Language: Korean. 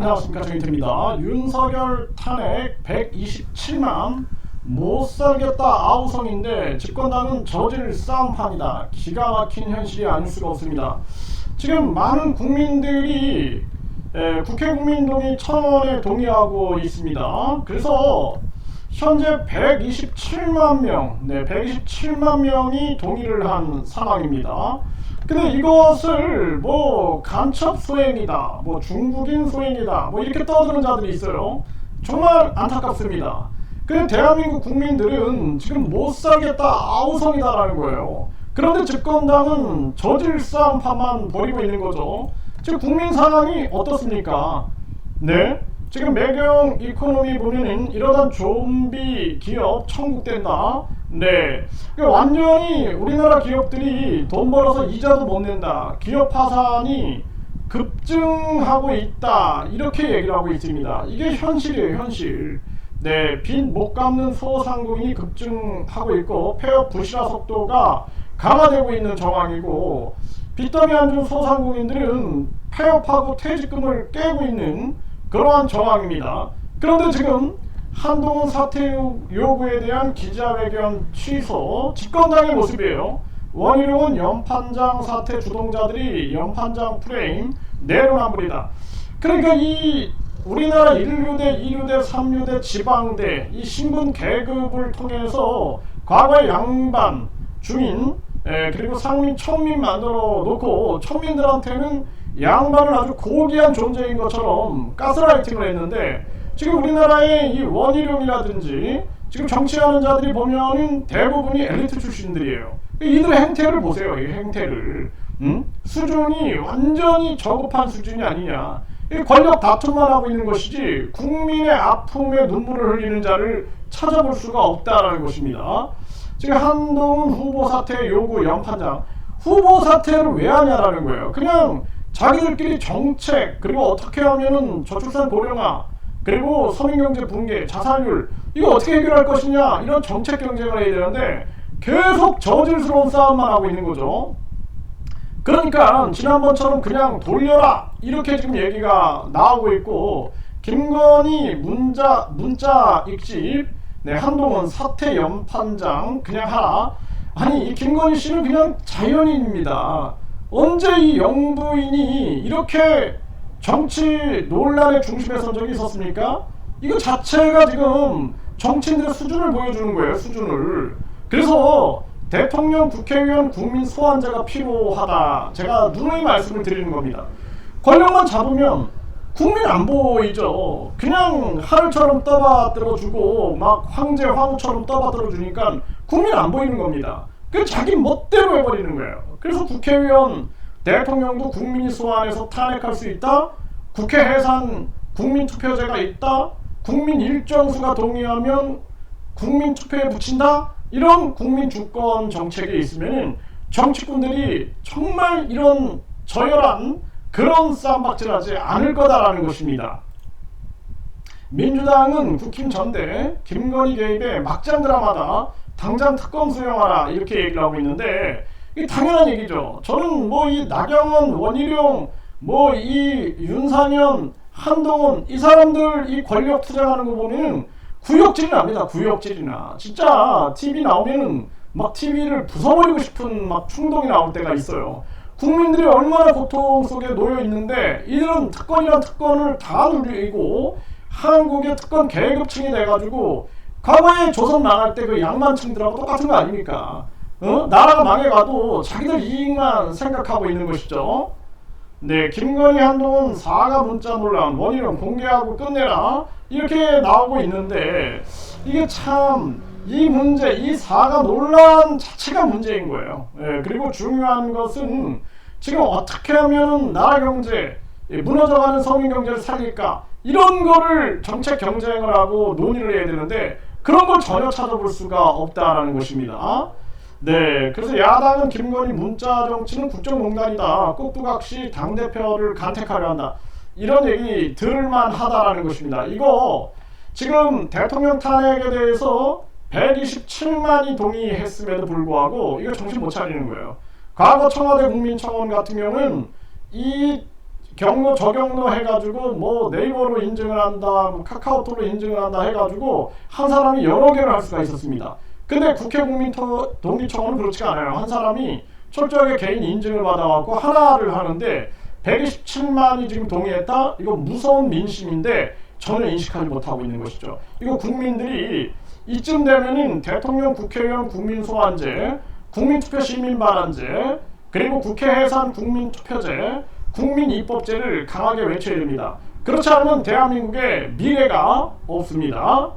안녕하십니까 정인태입니다. 윤석열 탄핵 127만 못 살겠다 아우성인데 집권당은 저질 싸움판이다. 기가 막힌 현실이 아닐 수가 없습니다. 지금 많은 국민들이 에, 국회 국민동의 천원에 동의하고 있습니다. 그래서 현재 127만 명, 네, 127만 명이 동의를 한 상황입니다. 근데 이것을 뭐 간첩 소행이다, 뭐 중국인 소행이다, 뭐 이렇게 떠드는 자들이 있어요. 정말 안타깝습니다. 근데 대한민국 국민들은 지금 못 살겠다 아우성이다라는 거예요. 그런데 집권당은 저질 싸움파만 벌이고 있는 거죠. 지금 국민 상황이 어떻습니까? 네. 지금 매경 이코노미 보면은 이러한 좀비 기업 천국된다. 네. 그러니까 완전히 우리나라 기업들이 돈 벌어서 이자도 못 낸다. 기업 파산이 급증하고 있다. 이렇게 얘기를 하고 있습니다. 이게 현실이에요, 현실. 네, 빚 못 갚는 소상공인이 급증하고 있고 폐업 부실화 속도가 강화되고 있는 정황이고 빚더미 안 준 소상공인들은 폐업하고 퇴직금을 깨고 있는 그러한 정황입니다. 그런데 지금 한동훈 사퇴 요구에 대한 기자회견 취소 집권당의 모습이에요. 원희룡은 연판장 사태 주동자들이 연판장 프레임 내로남불이다. 그러니까 이 우리나라 1류대, 2류대, 3류대, 지방대 이 신분 계급을 통해서 과거의 양반, 중인 에, 그리고 상민, 천민 만들어 놓고 천민들한테는 양반은 아주 고귀한 존재인 것처럼 가스라이팅을 했는데 지금 우리나라의 이 원희룡이라든지 지금 정치하는 자들이 보면은 대부분이 엘리트 출신들이에요. 이들의 행태를 보세요. 이 행태를. 음? 수준이 완전히 저급한 수준이 아니냐. 이 권력 다툼만 하고 있는 것이지 국민의 아픔에 눈물을 흘리는 자를 찾아볼 수가 없다라는 것입니다. 지금 한동훈 후보 사퇴 요구 연판장 후보 사퇴를 왜 하냐라는 거예요. 그냥 자기들끼리 정책 그리고 어떻게 하면은 저출산 고령화 그리고 서민경제 붕괴 자살률 이거 어떻게 해결할 것이냐 이런 정책 경쟁을 해야 되는데 계속 저질스러운 싸움만 하고 있는 거죠. 그러니까 지난번처럼 그냥 돌려라 이렇게 지금 얘기가 나오고 있고 김건희 문자 문자 익집 네 한동훈 사퇴 연판장 그냥 하라 아니 이 김건희 씨는 그냥 자연인입니다. 언제 이 영부인이 이렇게 정치 논란의 중심에 선 적이 있었습니까? 이거 자체가 지금 정치인들의 수준을 보여주는 거예요, 수준을. 그래서 대통령, 국회의원, 국민 소환제가 필요하다. 제가 누누이 말씀을 드리는 겁니다. 권력만 잡으면 국민 안 보이죠. 그냥 하늘처럼 떠받들어 주고 막 황제, 황후처럼 떠받들어 주니까 국민 안 보이는 겁니다. 그 자기 멋대로 해버리는 거예요. 그래서 국회의원, 대통령도 국민이 소환해서 탄핵할 수 있다. 국회 해산 국민 투표제가 있다. 국민 일정수가 동의하면 국민 투표에 붙인다. 이런 국민 주권 정책이 있으면 정치꾼들이 정말 이런 저열한 그런 쌈박질하지 않을 거다라는 것입니다. 민주당은 국힘 전대 김건희 개입의 막장 드라마다 당장 특검 수용하라 이렇게 얘기를 하고 있는데 이 당연한 얘기죠. 저는 뭐 이 나경원, 원희룡, 뭐 이 윤상현, 한동훈 이 사람들 이 권력 투쟁하는 거 보면 구역질이 납니다. 구역질이나 진짜 TV 나오면은 막 TV를 부숴버리고 싶은 막 충동이 나올 때가 있어요. 국민들이 얼마나 고통 속에 놓여 있는데 이들은 특권이란 특권을 다 누리고 한국의 특권 계급층이 돼가지고 과거에 조선 망할 때 그 양반층들하고 똑같은 거 아닙니까? 어? 나라가 망해가도 자기들 이익만 생각하고 있는 것이죠. 네, 김건희 한동훈 사과 문자 논란 원인은 공개하고 끝내라 이렇게 나오고 있는데 이게 참 이 문제, 이 사과 논란 자체가 문제인 거예요. 예, 그리고 중요한 것은 지금 어떻게 하면 나라 경제, 예, 무너져가는 서민 경제를 살릴까 이런 거를 정책 경쟁을 하고 논의를 해야 되는데 그런 걸 전혀 찾아볼 수가 없다라는 것입니다. 네, 그래서 야당은 김건희 문자 정치는 국정농단이다. 꼭두각시 당 대표를 간택하려 한다. 이런 얘기 들을만 하다라는 것입니다. 이거 지금 대통령 탄핵에 대해서 127만이 동의했음에도 불구하고 이거 정신 못 차리는 거예요. 과거 청와대 국민청원 같은 경우는 이 경로 저경로 해가지고 뭐 네이버로 인증을 한다, 뭐 카카오톡으로 인증을 한다 해가지고 한 사람이 여러 개를 할 수가 있었습니다. 근데 국회 국민통일청은 그렇지가 않아요. 한 사람이 철저하게 개인 인증을 받아갖고 하나를 하는데 127만이 지금 동의했다? 이거 무서운 민심인데 전혀 인식하지 못하고 있는 것이죠. 이거 국민들이 이쯤 되면은 대통령, 국회의원, 국민 소환제, 국민투표 시민반환제, 그리고 국회 해산 국민 투표제, 국민 입법제를 강하게 외쳐야 됩니다. 그렇지 않으면 대한민국의 미래가 없습니다.